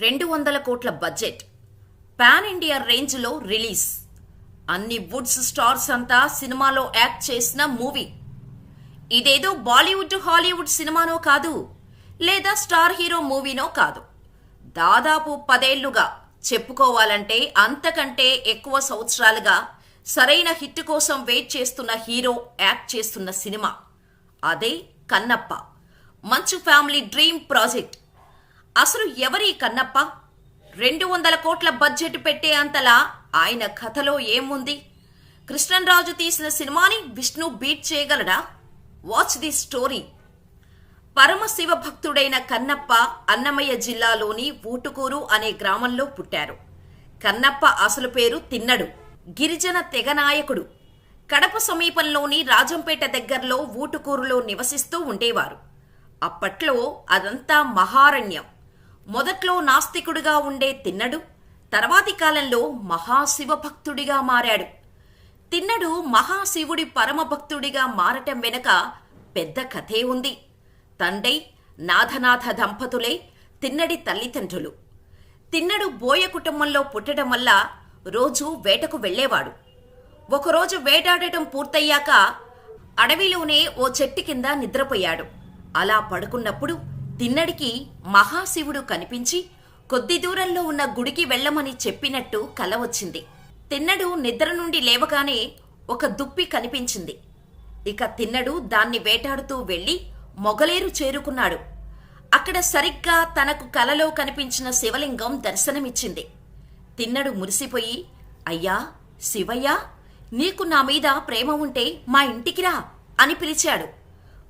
రెండు వందల కోట్ల బడ్జెట్. పాన్ ఇండియా రేంజ్లో రిలీజ్. అన్ని వుడ్స్ స్టార్స్ అంతా సినిమాలో యాక్ట్ చేసిన మూవీ. ఇదేదో బాలీవుడ్ హాలీవుడ్ సినిమానో కాదు లేదా స్టార్ హీరో మూవీనో కాదు. దాదాపు పదేళ్ళుగా చెప్పుకోవాలంటే అంతకంటే ఎక్కువ సంవత్సరాలుగా సరైన హిట్ కోసం వెయిట్ చేస్తున్న హీరో యాక్ట్ చేస్తున్న సినిమా. అదే కన్నప్ప. మంచు ఫ్యామిలీ డ్రీమ్ ప్రాజెక్ట్. అసలు ఎవరి కన్నప్ప? రెండు వందల కోట్ల బడ్జెట్ పెట్టే అంతలా ఆయన కథలో ఏముంది? కృష్ణరాజు తీసిన సినిమాని విష్ణు బీట్ చేయగలడా? వాచ్ ది స్టోరీ పరమశివ భక్తుడైన కన్నప్ప అన్నమయ్య జిల్లాలోని ఊటుకూరు అనే గ్రామంలో పుట్టారు. కన్నప్ప అసలు పేరు తిన్నడు. గిరిజన తెగనాయకుడు కడప సమీపంలోని రాజంపేట దగ్గరలో ఊటుకూరులో నివసిస్తూ ఉండేవారు. అప్పట్లో అదంతా మహారణ్యం. మొదట్లో నాస్తికుడిగా ఉండే తిన్నడు తర్వాతి కాలంలో మహాశివభక్తుడిగా మారాడు. తిన్నడు మహాశివుడి పరమభక్తుడిగా మారటం వెనక పెద్ద కథే ఉంది. తండ్రి నాథనాథ దంపతులే తిన్నడి తల్లిదండ్రులు. తిన్నడు బోయ కుటుంబంలో పుట్టడం వల్ల రోజు వేటకు వెళ్ళేవాడు. ఒకరోజు వేటాడటం పూర్తయ్యాక అడవిలోనే ఓ చెట్టు కింద నిద్రపోయాడు. అలా పడుకున్నప్పుడు దిన్నడికి మహాశివుడు కనిపించి కొద్ది దూరంలో ఉన్న గుడికి వెళ్ళమని చెప్పినట్టు కల వచ్చింది. తిన్నడు నిద్ర నుండి లేవగానే ఒక దుప్పి కనిపించింది. ఇక తిన్నడు దాన్ని వేటాడుతూ వెళ్ళి మొగలేరు చేరుకున్నాడు. అక్కడ సరిగ్గా తనకు కలలో కనిపించిన శివలింగం దర్శనమిచ్చింది. తిన్నడు మురిసిపోయి అయ్యా శివయ్యా నీకు నా మీద ప్రేమ ఉంటే మా ఇంటికిరా అని పిలిచాడు.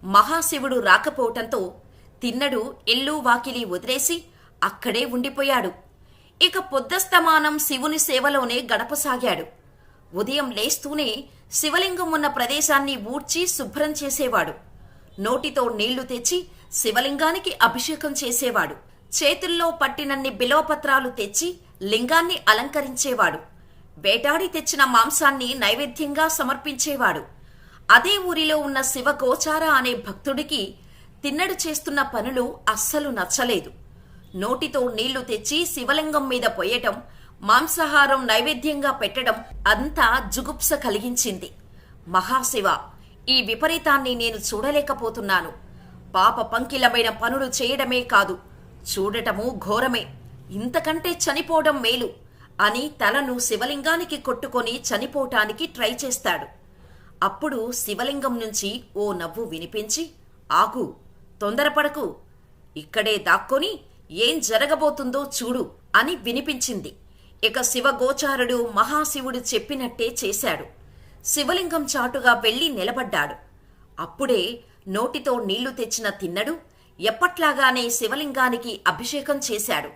మహాశివుడు రాకపోవటంతో తిన్నడు ఇల్లు వాకిలి వదిలేసి అక్కడే ఉండిపోయాడు. ఇక పొద్దస్తమానం శివుని సేవలోనే గడపసాగాడు. ఉదయం లేస్తూనే శివలింగం ఉన్న ప్రదేశాన్ని ఊడ్చి శుభ్రం చేసేవాడు. నోటితో నీళ్ళు తెచ్చి శివలింగానికి అభిషేకం చేసేవాడు. చేతుల్లో పట్టినన్ని బిలవపత్రాలు తెచ్చి లింగాన్ని అలంకరించేవాడు. వేటాడి తెచ్చిన మాంసాన్ని నైవేద్యంగా సమర్పించేవాడు. అదే ఊరిలో ఉన్న శివ గోచార అనే భక్తుడికి తిన్నడు చేస్తున్న పనులు అస్సలు నచ్చలేదు. నోటితో నీళ్ళు తెచ్చి శివలింగం మీద పొయ్యటం మాంసాహారం నైవేద్యంగా పెట్టడం అంతా జుగుప్స కలిగించింది. మహాశివ ఈ విపరీతాన్ని నేను చూడలేకపోతున్నాను. పాప పంకిలమైన పనులు చేయడమే కాదు చూడటము ఘోరమే. ఇంతకంటే చనిపోవడం మేలు అని తలను శివలింగానికి కొట్టుకొని చనిపోవటానికి ట్రై చేస్తాడు. అప్పుడు శివలింగం నుంచి ఓ నవ్వు వినిపించి ఆగు తొందరపడకు. ఇక్కడే దాక్కొని ఏం జరగబోతుందో చూడు అని వినిపించింది. ఇక శివగోచారుడు మహాశివుడు చెప్పినట్టే చేశాడు. శివలింగం చాటుగా వెళ్ళి నిలబడ్డాడు. అప్పుడే నోటితో నీళ్ళు తెచ్చిన తిన్నడు ఎప్పట్లాగానే శివలింగానికి అభిషేకం చేశాడు.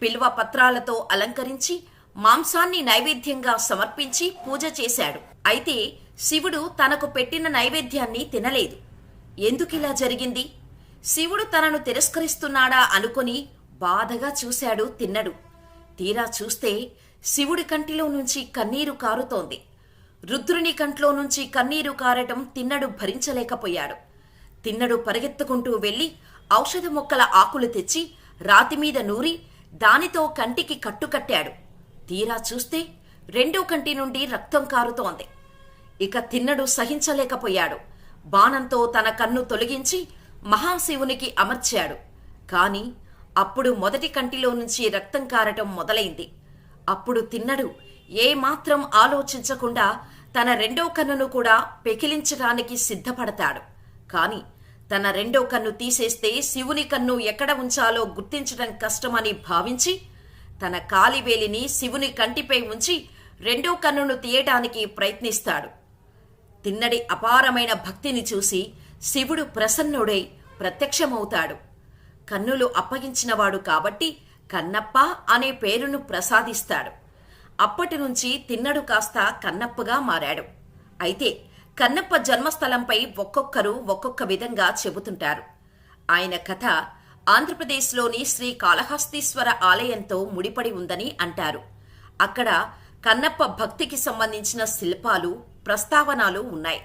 బిల్వ పత్రాలతో అలంకరించి మాంసాన్ని నైవేద్యంగా సమర్పించి పూజ చేశాడు. అయితే శివుడు తనకు పెట్టిన నైవేద్యాన్ని తినలేదు. ఎందుకిలా జరిగింది? శివుడు తనను తిరస్కరిస్తున్నాడా అనుకుని బాధగా చూశాడు తిన్నడు. తీరా చూస్తే శివుడి కంటిలో నుంచి కన్నీరు కారుతోంది. రుద్రుని కంట్లో నుంచి కన్నీరు కారటం తిన్నడు భరించలేకపోయాడు. తిన్నడు పరిగెత్తుకుంటూ వెళ్ళి ఔషధ మొక్కల ఆకులు తెచ్చి రాతిమీద నూరి దానితో కంటికి కట్టుకట్టాడు. తీరా చూస్తే రెండో కంటి నుండి రక్తం కారుతోంది. ఇక తిన్నడు సహించలేకపోయాడు. బాణంతో తన కన్ను తొలగించి మహాశివునికి అమర్చాడు. కాని అప్పుడు మొదటి కంటిలో నుంచి రక్తం కారటం మొదలైంది. అప్పుడు తిన్నడు. ఏమాత్రం ఆలోచించకుండా తన రెండో కన్నును కూడా పెకిలించడానికి సిద్ధపడతాడు. కాని తన రెండో కన్ను తీసేస్తే శివుని కన్ను ఎక్కడ ఉంచాలో గుర్తించడం కష్టమని భావించి తన కాలివేలిని శివుని కంటిపై ఉంచి రెండో కన్నును తీయటానికి ప్రయత్నిస్తాడు. తిన్నడి అపారమైన భక్తిని చూసి శివుడు ప్రసన్నుడై ప్రత్యక్షమవుతాడు. కన్నులు అప్పగించినవాడు కాబట్టి కన్నప్ప అనే పేరును ప్రసాదిస్తాడు. అప్పటి నుంచి తిన్నడు కాస్త కన్నప్పగా మారాడు. అయితే కన్నప్ప జన్మస్థలంపై ఒక్కొక్కరు ఒక్కొక్క విధంగా చెబుతుంటారు. ఆయన కథ ఆంధ్రప్రదేశ్లోని శ్రీ కాళహస్తీశ్వర ఆలయంతో ముడిపడి ఉందని అంటారు. అక్కడ కన్నప్ప భక్తికి సంబంధించిన శిల్పాలు ప్రస్తావనలు ఉన్నాయి.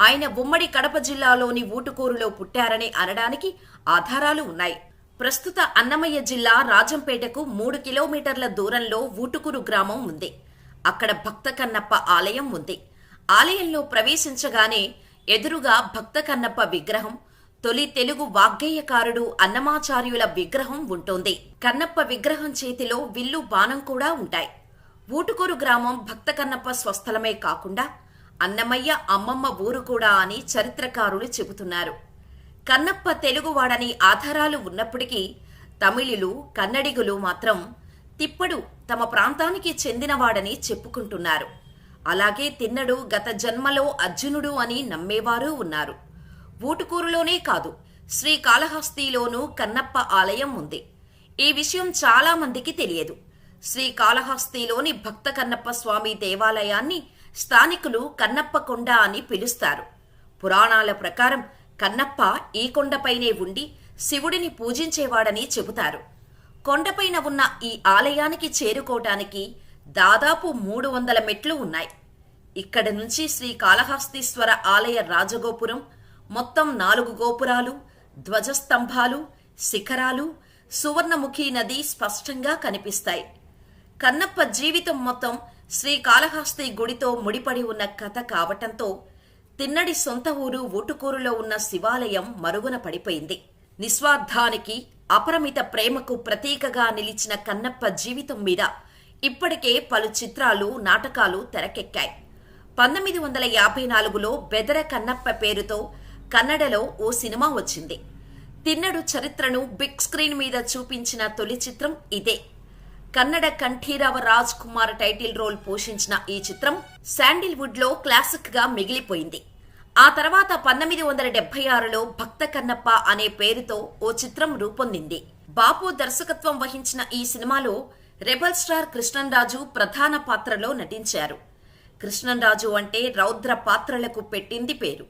ఆయన ఉమ్మడి కడప జిల్లాలోని ఊటుకూరులో పుట్టారని అనడానికి ఆధారాలు ఉన్నాయి. ప్రస్తుత అన్నమయ్య జిల్లా రాజంపేటకు మూడు కిలోమీటర్ల దూరంలో ఊటుకూరు గ్రామం ఉంది. అక్కడ భక్త కన్నప్ప ఆలయం ఉంది. ఆలయంలో ప్రవేశించగానే ఎదురుగా భక్త కన్నప్ప విగ్రహం తొలి తెలుగు వాగ్గేయకారుడు అన్నమాచార్యుల విగ్రహం ఉంటుంది. కన్నప్ప విగ్రహం చేతిలో విల్లు బాణం కూడా ఉంటాయి. ఊటుకూరు గ్రామం భక్త కన్నప్ప స్వస్థలమే కాకుండా అన్నమయ్య అమ్మమ్మ ఊరు కూడా అని చరిత్రకారులు చెబుతున్నారు. కన్నప్ప తెలుగువాడని ఆధారాలు ఉన్నప్పటికీ తమిళులు కన్నడిగులు మాత్రం తిప్పడు తమ ప్రాంతానికి చెందినవాడని చెప్పుకుంటున్నారు. అలాగే తిన్నడు గత జన్మలో అర్జునుడు అని నమ్మేవారు ఉన్నారు. ఊటుకూరులోనే కాదు శ్రీకాళహస్తిలోనూ కన్నప్ప ఆలయం ఉంది. ఈ విషయం చాలామందికి తెలియదు. శ్రీకాళహస్తిలోని భక్త కన్నప్ప స్వామి దేవాలయాన్ని స్థానికులు కన్నప్ప కొండ అని పిలుస్తారు. పురాణాల ప్రకారం కన్నప్ప ఈ కొండపైనే ఉండి శివుడిని పూజించేవాడని చెబుతారు. కొండపైన ఉన్న ఈ ఆలయానికి చేరుకోవటానికి దాదాపు మూడు వందల మెట్లు ఉన్నాయి. ఇక్కడ నుంచి శ్రీ కాళహస్తీశ్వర ఆలయ రాజగోపురం మొత్తం నాలుగు గోపురాలు ధ్వజస్తంభాలు శిఖరాలు సువర్ణముఖి నది స్పష్టంగా కనిపిస్తాయి. కన్నప్ప జీవితం మొత్తం శ్రీకాళహస్తి గుడితో ముడిపడి ఉన్న కథ కావటంతో తిన్నడి సొంత ఊరు ఊటుకూరులో ఉన్న శివాలయం మరుగున పడిపోయింది. నిస్వార్థానికి అపరిమిత ప్రేమకు ప్రతీకగా నిలిచిన కన్నప్ప జీవితం మీద ఇప్పటికే పలు చిత్రాలు నాటకాలు తెరకెక్కాయి. పంతొమ్మిది వందల యాభై నాలుగులో బెదర కన్నప్ప పేరుతో కన్నడలో ఓ సినిమా వచ్చింది. తిన్నడు చరిత్రను బిగ్ స్క్రీన్ మీద చూపించిన తొలి చిత్రం ఇదే. కన్నడ కంఠీరవ రాజ్ కుమార్ టైటిల్ రోల్ పోషించిన ఈ చిత్రం శాండిల్వుడ్లో క్లాసిక్గా మిగిలిపోయింది. ఆ తర్వాత పంతొమ్మిది వందల డెబ్బై ఆరులో భక్త కన్నప్ప అనే పేరుతో ఓ చిత్రం రూపొందింది. బాపు దర్శకత్వం వహించిన ఈ సినిమాలో రెబల్ స్టార్ కృష్ణంరాజు ప్రధాన పాత్రలో నటించారు. కృష్ణంరాజు అంటే రౌద్ర పాత్రలకు పెట్టింది పేరు.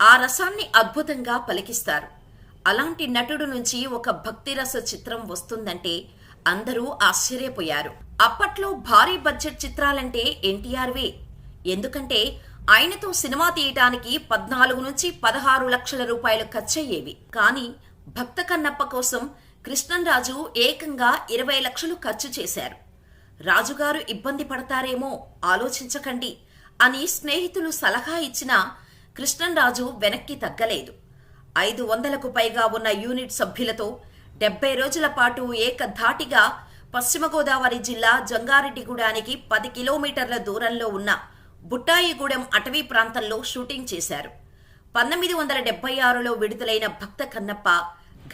ఆ రసాన్ని అద్భుతంగా పలికిస్తారు. అలాంటి నటుడు నుంచి ఒక భక్తిరస చిత్రం వస్తుందంటే అందరూ ఆశ్చర్యపోయారు. అప్పట్లో భారీ బడ్జెట్ చిత్రాలంటే ఎన్టీఆర్వే. ఎందుకంటే ఆయనతో సినిమా తీయటానికి పద్నాలుగు నుంచి పదహారు లక్షల రూపాయలు ఖర్చయ్యేవి. కానీ భక్త కన్నప్ప కోసం కృష్ణంరాజు ఏకంగా ఇరవై లక్షలు ఖర్చు చేశారు. రాజుగారు ఇబ్బంది పడతారేమో ఆలోచించకండి అని స్నేహితులు సలహా ఇచ్చినా కృష్ణంరాజు వెనక్కి తగ్గలేదు. ఐదు వందలకు పైగా ఉన్న యూనిట్ సభ్యులతో డెబ్బై రోజుల పాటు ఏకధాటిగా పశ్చిమ గోదావరి జిల్లా జంగారెడ్డిగూడానికి పది కిలోమీటర్ల దూరంలో ఉన్న బుట్టాయిగూడెం అటవీ ప్రాంతంలో షూటింగ్ చేశారు. పంతొమ్మిది వందల డెబ్బై ఆరులో విడుదలైన భక్త కన్నప్ప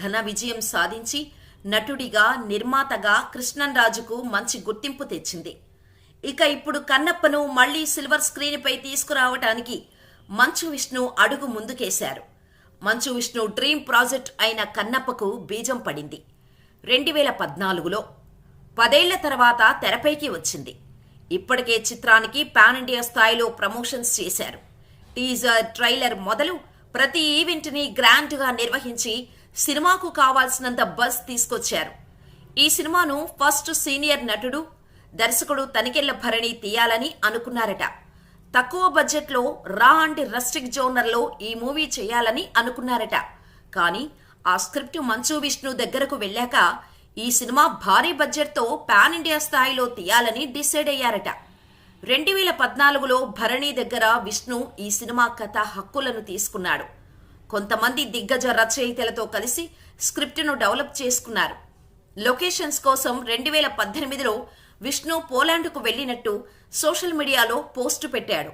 ఘన విజయం సాధించి నటుడిగా నిర్మాతగా కృష్ణన్రాజుకు మంచి గుర్తింపు తెచ్చింది. ఇక ఇప్పుడు కన్నప్పను మళ్ళీ సిల్వర్ స్క్రీన్పై తీసుకురావటానికి మంచు విష్ణు అడుగు ముందుకేశారు. మంచు విష్ణు డ్రీమ్ ప్రాజెక్ట్ అయిన కన్నప్పకు బీజం పడింది. రెండు వేల పద్నాలుగులో పదేళ్ళ తర్వాత తెరపైకి వచ్చింది. ఇప్పటికే చిత్రానికి పాన్ ఇండియా స్థాయిలో ప్రమోషన్స్ చేశారు. టీజర్ ట్రైలర్ మొదలు ప్రతి ఈవెంట్ని గ్రాండ్గా నిర్వహించి సినిమాకు కావాల్సినంత బజ్ తీసుకొచ్చారు. ఈ సినిమాను ఫస్ట్ సీనియర్ నటుడు దర్శకుడు తనికెళ్ళ భరణి తీయాలని అనుకున్నారట. తక్కువ బడ్జెట్లో రా అండ్ రస్టిక్ జోనర్లో ఈ మూవీ చేయాలని అనుకున్నారట. కానీ ఆ స్క్రిప్ట్ మంచు విష్ణు దగ్గరకు వెళ్ళాక ఈ సినిమా భారీ బడ్జెట్తో పాన్ ఇండియా స్థాయిలో తీయాలని డిసైడ్ అయ్యారట. రెండు వేల పద్నాలుగులో భరణి దగ్గర విష్ణు ఈ సినిమా కథ హక్కులను తీసుకున్నాడు. కొంతమంది దిగ్గజ రచయితలతో కలిసి స్క్రిప్ట్ను డెవలప్ చేసుకున్నారు. లొకేషన్స్ కోసం రెండు వేల పద్దెనిమిదిలో విష్ణు పోలాండ్కు వెళ్ళినట్టు సోషల్ మీడియాలో పోస్టు పెట్టాడు.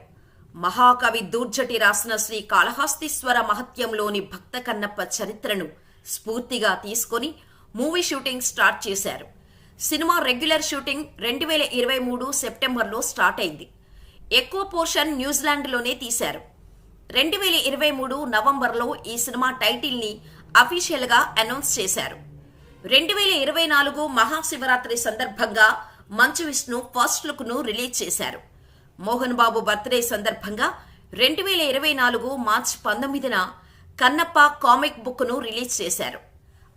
మహాకవి దూర్జటి రాసిన శ్రీ కాళహస్తీశ్వర మహత్యంలోని భక్త కన్నప్ప చరిత్రను స్ఫూర్తిగా తీసుకొని మూవీ షూటింగ్ స్టార్ట్ చేశారు. సినిమా రెగ్యులర్ షూటింగ్ రెండు వేల ఇరవై మూడు సెప్టెంబర్లో స్టార్ట్ అయింది. ఎక్కువ పోర్షన్ న్యూజిలాండ్లోనే తీశారు. రెండు వేల ఇరవై మూడు నవంబర్లో ఈ సినిమా టైటిల్ని అఫీషియల్గా అనౌన్స్ చేశారు. రెండు వేల ఇరవై నాలుగు మహాశివరాత్రి సందర్భంగా మంచు విష్ణు ఫస్ట్ లుక్ను రిలీజ్ చేశారు. మోహన్ బాబు బర్త్డే సందర్భంగా రెండు వేల ఇరవై నాలుగు మార్చి పంతొమ్మిదిన కన్నప్ప కామిక్ బుక్ను రిలీజ్ చేశారు.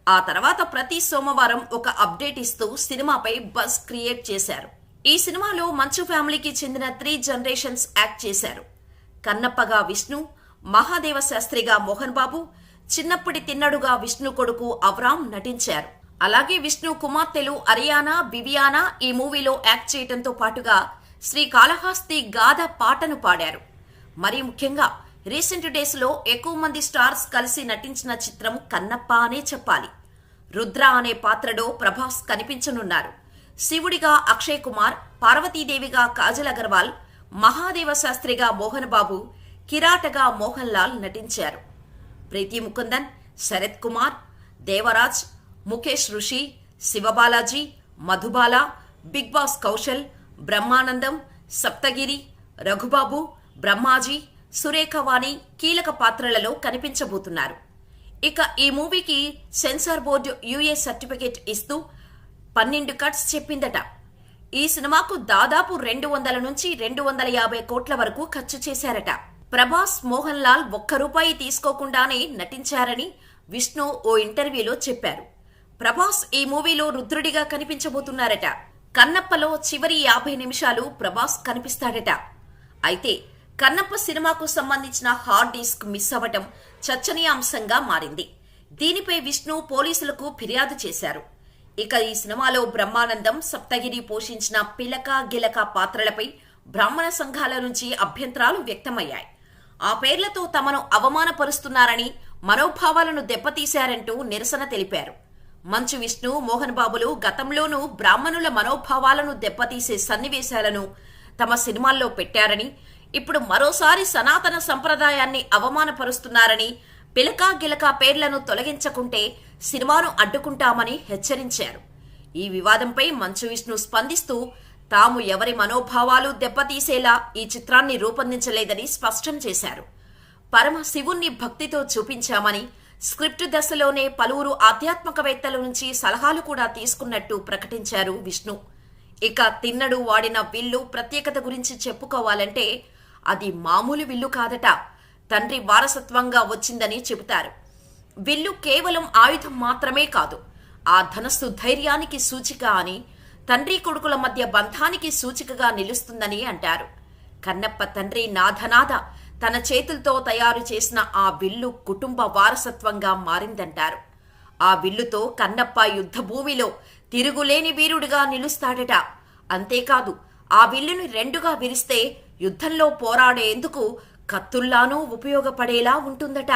ఆ తర్వాత ప్రతి సోమవారం ఒక అప్డేట్ ఇస్తూ సినిమాపై బస్ క్రియేట్ చేశారు. ఈ సినిమాలో మంచు ఫ్యామిలీకి చెందిన త్రీ జనరేషన్స్ యాక్ట్ చేశారు. కన్నప్పగా విష్ణు మహాదేవ శాస్త్రిగా మోహన్ బాబు చిన్నప్పటి తిన్నడుగా విష్ణు కొడుకు అవరామ్ నటించారు. అలాగే విష్ణు కుమార్తెలు అరియానా బివియానా ఈ మూవీలో యాక్ట్ చేయడంతో పాటుగా శ్రీ కాళహస్తి గాథ పాటను పాడారు. మరి ముఖ్యంగా రీసెంట్ డేస్లో ఎక్కువ మంది స్టార్స్ కలిసి నటించిన చిత్రం కన్నప్ప అనే చెప్పాలి. రుద్ర అనే పాత్రలో ప్రభాస్ కనిపించనున్నారు. శివుడిగా అక్షయ్ కుమార్ పార్వతీదేవిగా కాజల్ అగర్వాల్ మహాదేవ శాస్త్రిగా మోహన్ బాబు కిరాటగా మోహన్ లాల్ నటించారు. ప్రీతి ముకుందన్ శరత్ కుమార్ దేవరాజ్ ముఖేష్ ఋషి శివబాలాజీ మధుబాల బిగ్ బాస్ కౌశల్ బ్రహ్మానందం సప్తగిరి రఘుబాబు బ్రహ్మాజీ సురేఖవాణి కీలక పాత్రలలో కనిపించబోతున్నారు. ఇక ఈ మూవీకి సెన్సార్ బోర్డు యూఏ సర్టిఫికేట్ ఇస్తూ పన్నెండు కట్స్ చెప్పిందట. ఈ సినిమాకు దాదాపు రెండు వందల నుంచి రెండు వందల యాభై కోట్ల వరకు ఖర్చు చేశారట. ప్రభాస్ మోహన్ లాల్ ఒక్క రూపాయి తీసుకోకుండానే నటించారని విష్ణు ఓ ఇంటర్వ్యూలో చెప్పారు. ప్రభాస్ ఈ మూవీలో రుద్రుడిగా కనిపించబోతున్నారట. కన్నప్పలో చివరి యాభై నిమిషాలు ప్రభాస్ కనిపిస్తాడట. అయితే కన్నప్ప సినిమాకు సంబంధించిన హార్డ్ డిస్క్ మిస్ అవ్వటం చర్చనీయాంశంగా మారింది. దీనిపై విష్ణు పోలీసులకు ఫిర్యాదు చేశారు. ఇక ఈ సినిమాలో బ్రహ్మానందం సప్తగిరి పోషించిన పిలక గిలక పాత్రలపై బ్రాహ్మణ సంఘాల నుంచి అభ్యంతరాలు వ్యక్తమయ్యాయి. ఆ పేర్లతో తమను అవమానపరుస్తున్నారని మనోభావాలను దెబ్బతీశారంటూ నిరసన తెలిపారు. మంచు విష్ణు మోహన్ బాబులు గతంలోనూ బ్రాహ్మణుల మనోభావాలను దెబ్బతీసే సన్నివేశాలను తమ సినిమాల్లో పెట్టారని ఇప్పుడు మరోసారి సనాతన సంప్రదాయాన్ని అవమానపరుస్తున్నారని పిలకా గిలకా పేర్లను తొలగించకుంటే సినిమాను అడ్డుకుంటామని హెచ్చరించారు. ఈ వివాదంపై మంచు విష్ణు స్పందిస్తూ తాము ఎవరి మనోభావాలు దెబ్బతీసేలా ఈ చిత్రాన్ని రూపొందించలేదని స్పష్టం చేశారు. పరమ శివుణ్ణి భక్తితో చూపించామని స్క్రిప్ట్ దశలోనే పలువురు ఆధ్యాత్మికవేత్తల నుంచి సలహాలు కూడా తీసుకున్నట్టు ప్రకటించారు విష్ణు. ఇక తిన్నడు వాడిన విల్లు ప్రత్యేకత గురించి చెప్పుకోవాలంటే అది మామూలు విల్లు కాదట. తండ్రి వారసత్వంగా వచ్చిందని చెబుతారు. విల్లు కేవలం ఆయుధం మాత్రమే కాదు ఆ ధనస్సు ధైర్యానికి సూచిక అని తండ్రి కొడుకుల మధ్య బంధానికి సూచికగా నిలుస్తుందని అంటారు. కన్నప్ప తండ్రి నాథనాథ తన చేతులతో తయారు చేసిన ఆ విల్లు కుటుంబ వారసత్వంగా మారిందంటారు. ఆ విల్లుతో కన్నప్ప యుద్ధభూమిలో తిరుగులేని వీరుడిగా నిలుస్తాడట. అంతేకాదు ఆ విల్లుని రెండుగా విరిస్తే యుద్ధంలో పోరాడేందుకు కత్తుల్లానూ ఉపయోగపడేలా ఉంటుందట.